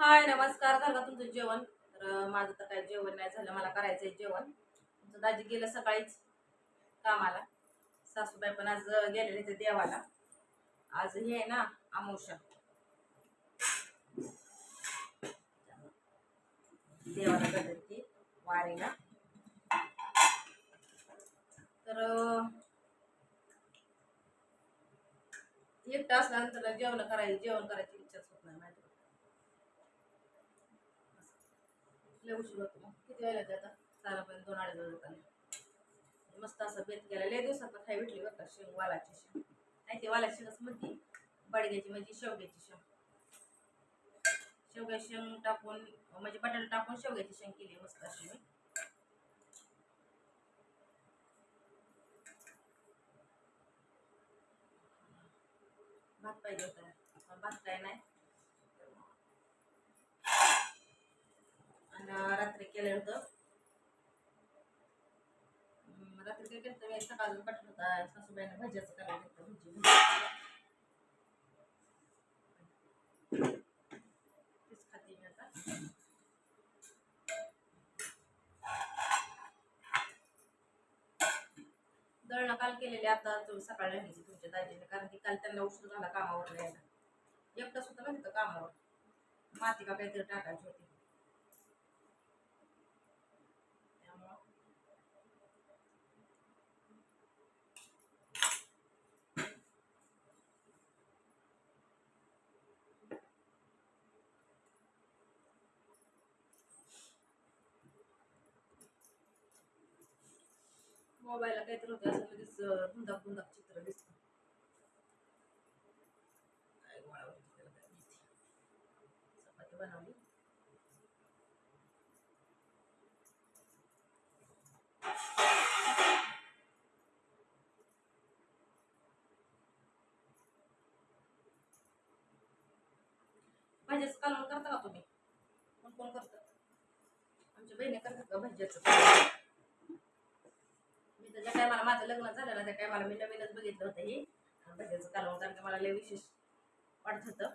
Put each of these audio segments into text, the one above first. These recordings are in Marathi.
हाय नमस्कार. झालं तुमचं जेवण? तर माझं तर काय जेवण नाही झालं. मला करायचंय जेवण. तुमचं दाजी गेलं सकाळीच कामाला. सासूबाई पण आज गेलेले ते देवाला. आज हे आहे ना अमोशा देवाला जातात ती वारीला. तर एकटा असल्यानंतर जेवण करायची जेवण करायची इच्छाच होत नाही माहिती का? लय उशीर होतो मग. किती वेळ लागते आता? सारापर्यंत दोन अडीच वाजत म्हणजे मस्त असं बेत केला. लय दिवसात खाय भेटली बघा शेंग वालाची शेंग. नाही ते वालाची शेंगच म्हणते. बडग्याची म्हणजे शेवग्याची शेंग. शेवग्या शेंग टाकून म्हणजे बटाटा टाकून शेवग्याची शेंग केली मस्त अशी मी. भात पाहिजे होता. भात काय नाही. रात्री केलं होतं. रात्री काय केलं मी. सकाळ पाठवलं होता. सासूबाईने भाज्याचं करायला घेतलं भजी. तेच खाते मी आता. दळणं काल केलेली आता तुम्ही सकाळी राहायची तुमच्या दाजीने कारण की काल त्यांना उशीर झाला कामावर यायला. एकटा सुद्धा ना तिथं कामावर. माती का काहीतरी टाकायची होती त्यामुळं मोबाईलला काहीतरी होतं असं लगेच अं, धुंदाक धुंदाक चित्र दिसतं. काय गोळा त्याला काय माहिती. चपाती बनवली. भाज्याचं कालवण करता का तुम्ही? कोण कोण करतं? आमच्या बहिणी करतात का भाज्याचं? तिथं मी ज्या टायमाला माझं लग्न झालं ना त्या टायमाला मी नवीनच बघितलं होतं ही. भज्याचं कालवण कारण की मला लय विशेष वाटत होतं.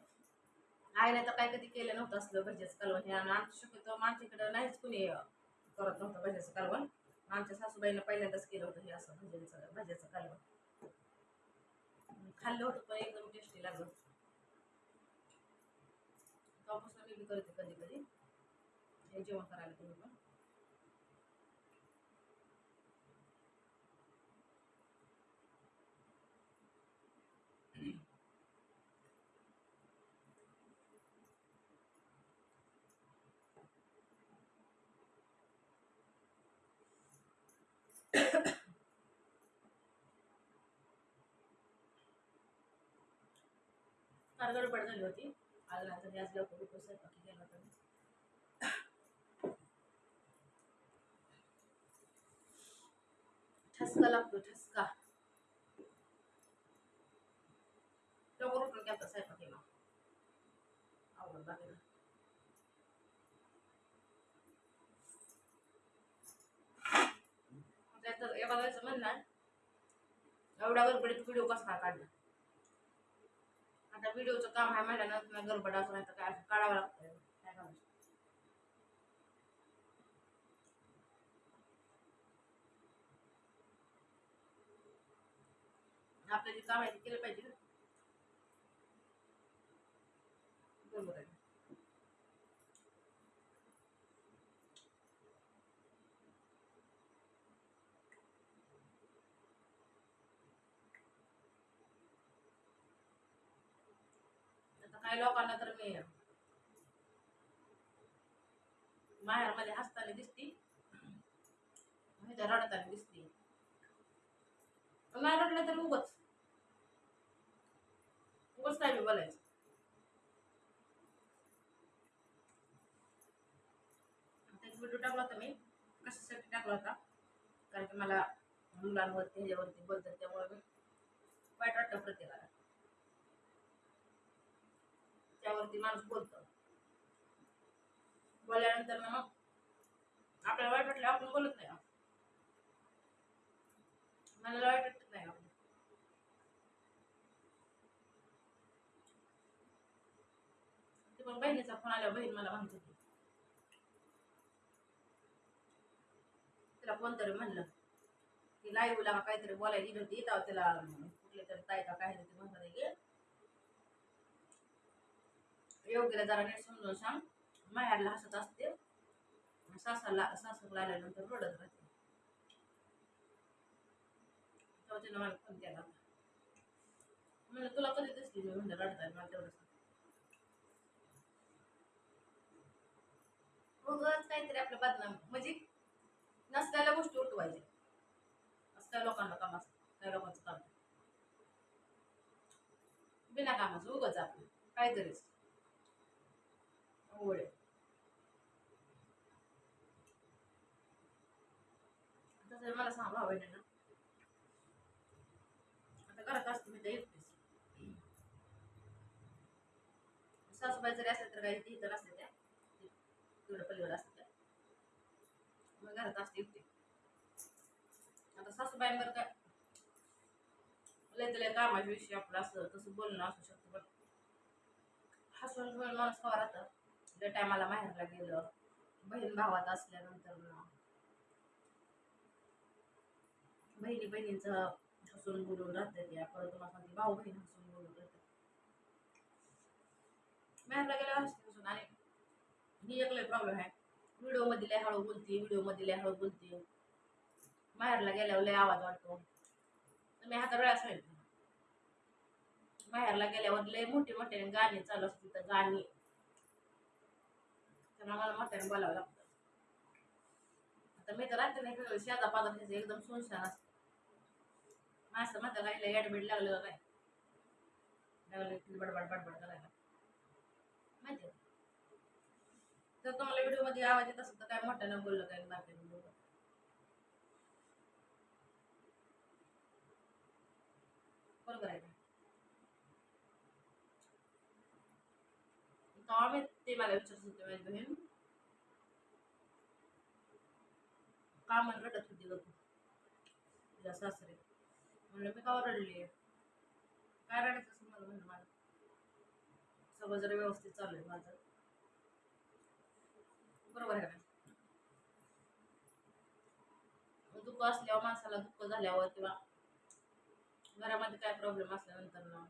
आईने तर काय कधी केलं नव्हतं असलं भज्याचं कालवण. हे आणि आमच्या शक्यतो आमच्याकडं नाहीच कुणी करत नव्हतं भज्याचं कालवण. आमच्या सासूबाईनं पहिल्यांदाच केलं होतं हे असं भज्याचं भज्याचं कालवण. खाल्लं होतं पण एकदम टेस्टी लागलं. तेव्हापासून मी बी करते कधी कधी हे जेवण करायला तुम्ही पण. फार गडबड झाली होती. आज रात्री आज लवकर उठून स्वयंपाक केला होता मी. ठसका लागतो ठसका. लवकर उठून केला स्वयंपाक केला. आवडत बाकीला त्यात एका वेळेचं म्हणणार एवढ्या गडबडीत व्हिडिओ कसा काढला आता व्हिडिओचं काम आहे म्हटल्यानंतर गडबड असं नाही तर काय असं काढावं लागतं काय करायचं जे काम आहे ते केलं पाहिजे ना बरोबर आहे आता काही लोकांना तर मी माहेरमध्ये हसताना दिसती. रडताना दिसती. नाही रडलं तर उगच. उगच नाही मी बोलायचं. व्हिडिओ टाकला होता मी. कशासाठी टाकला होता? कारण की मला मुलांवरती ह्याच्यावरती बोलतात त्यामुळे मी वाईट वाटतं प्रत्येकाला. त्यावरती माणूस बोलतो. बोलल्यानंतर ना मग आपल्याला वाईट वाटलं आपण बोलत नाही. मला वाईट वाटत नाही आपण ते पण बहिणीचा फोन आल्यावर बहीण मला म्हणत होती. तिला कोणतरी म्हणलं. की लाईव्हला काहीतरी बोलायला दिली होती तेव्हा तिला कुठले तरी ताई का काय ते म्हणत होते की योग्यला जरा नीट समजून सांग. माहेरला हसत असते. सासरला सासूला आल्यानंतर रडत राहते. तेव्हा तिनं मला फोन केला होता. म्हणलं तुला कधी दिसली मी म्हणलं रडताय मला तेवढं सांग उगाच काहीतरी आपल्या बदनाम म्हणजे नसलेल्या गोष्टी उठवायच्या. असं लोकांना काम असतं. त्या लोकांचं काम. बिना कामाचं उगाच आपलं. काहीतरीच. अवघड आता तसं मला सांगा भाऊ ना आता घरात असते मी तर एकटीच. सासूबाई जरी असेल तर काही ती तर असते त्या. तिकडं पलीकडे असते त्या. मग घरात असते एकटी. आता सासूबाईंवर काय लय लय कामाच्या विषयी आपलं असं तसं बोलणं असू शकतं पण हसून मला माणूस कवा राहतं त्या टायमाला माहेरला गेलं. बहीण भावात असल्यानंतर बहिणी बहिणीचं हसून बोलून राहतात या. परत मग सांगते भाऊ बहीण हसून बोलून राहते गेल्यावर गेल्या हसून आणि ही एक लय प्रॉब्लेम आहे. व्हिडिओमध्ये लय हळू बोलते व्हिडिओमध्ये लय हळू बोलते. माहेरला गेल्यावर लय आवाज वाटतो तर मी हाता वेळा सांगितलं माहेरला गेल्यावर लय मोठे मोठे गाणी चालू असते तर गाणी त्यांना मला मोठ्याने बोलावं लागतं. आता मी तर राहते नाही शेजा पाजा एकदम सुनशान असतं. माणसं म्हणता काही ऍडमिट लागलं काय? लागलं की बडबड बडबड करायला. माहिती आहे? तर तुम्हाला व्हिडिओमध्ये आवाज येत असेल तर काय मोठ्यानं बोललं काय मार्केट बोललं बरोबर आहे का ते मला विचारत होते माझी बहीण का म्हणून रडत होती ग तुझ्या सासरे म्हणलं मी का रडली काय रडायचं असं मला म्हणलं माझं सगळं जरा व्यवस्थित चालू आहे माझं बरोबर आहे ना दुःख असल्यावर माणसाला दुःख झाल्यावर किंवा घरामध्ये काय प्रॉब्लेम असल्यानंतर ना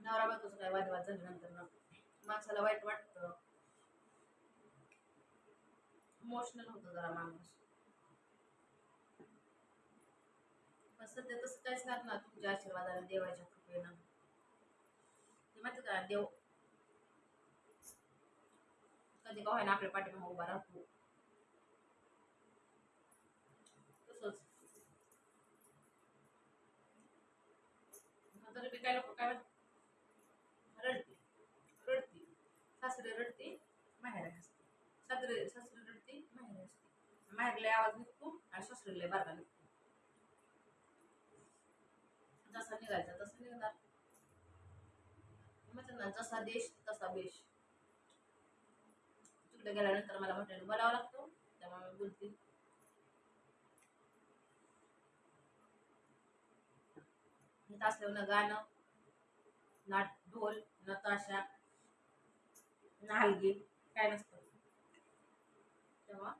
नवरा बायकोचं काय वादवाद झाल्यानंतर ना माणसाला वाईट वाटतं. इमोशनल होत जरा माणूस. पण सध्या तसं काहीच नाही ना तुमच्या आशीर्वादाने देवाच्या कृपेनं. ते माहिती का देव कधी का होईना आपल्या पाठीमा उभा राहतो. तसंच. तरी बी काय लोक काय म्हणतात, रडते रडते सासरे रडते माहेर हसते सासरे सासरे रडते माहेर हसते माहेरला आवाज निघतो आणि सासरीला बारका निघतो. जसा निघायचा तसा निघणार. म्हणजे ना जसा देश तसा बेश. तिकडे गेल्यानंतर मला मोठ्याने बोलावं लागतो. त्यामुळे मी बोलते. इथं असल्यावर ना गाणं ना ढोल ना ताशा ना हलगी काय नसतं. तेव्हा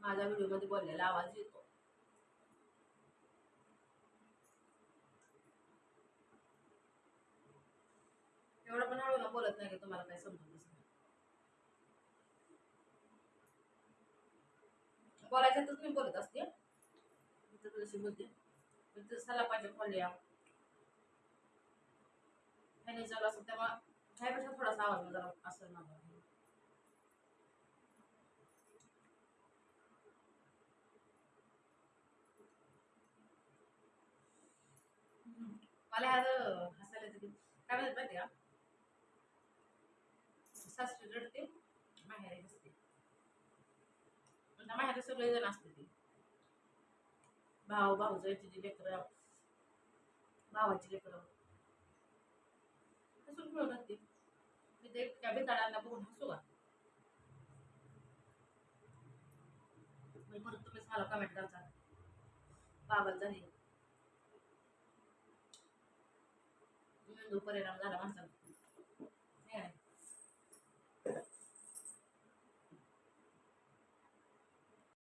माझ्या व्हिडिओमध्ये बोललेला आवाज येतो. एवढं पण हळूला बोलत नाही की तुम्हाला काही नाही बोलायचं बोलायच्यातच मी बोलत असते. इथं तुझ्याशी बोलते. इथं पाहिजे खोल्या ह्याने चालू असं तेव्हा ह्यापेक्षा थोडासा आवाज जरा असेल माझा मला आज हसायला येते काय म्हणत माहिती का? सासरी रडते माहेरी असते माहेर सगळे जण असते ती. भाऊ भाऊजाईची जी लेकरं भावाची लेकरं. हसून खेळून असते मी ते त्या बेताळांना बघून हसू का परत तुम्हीच मला कमेंट करता. पागल झाली मी मेंदू परिणाम झाला माणसाला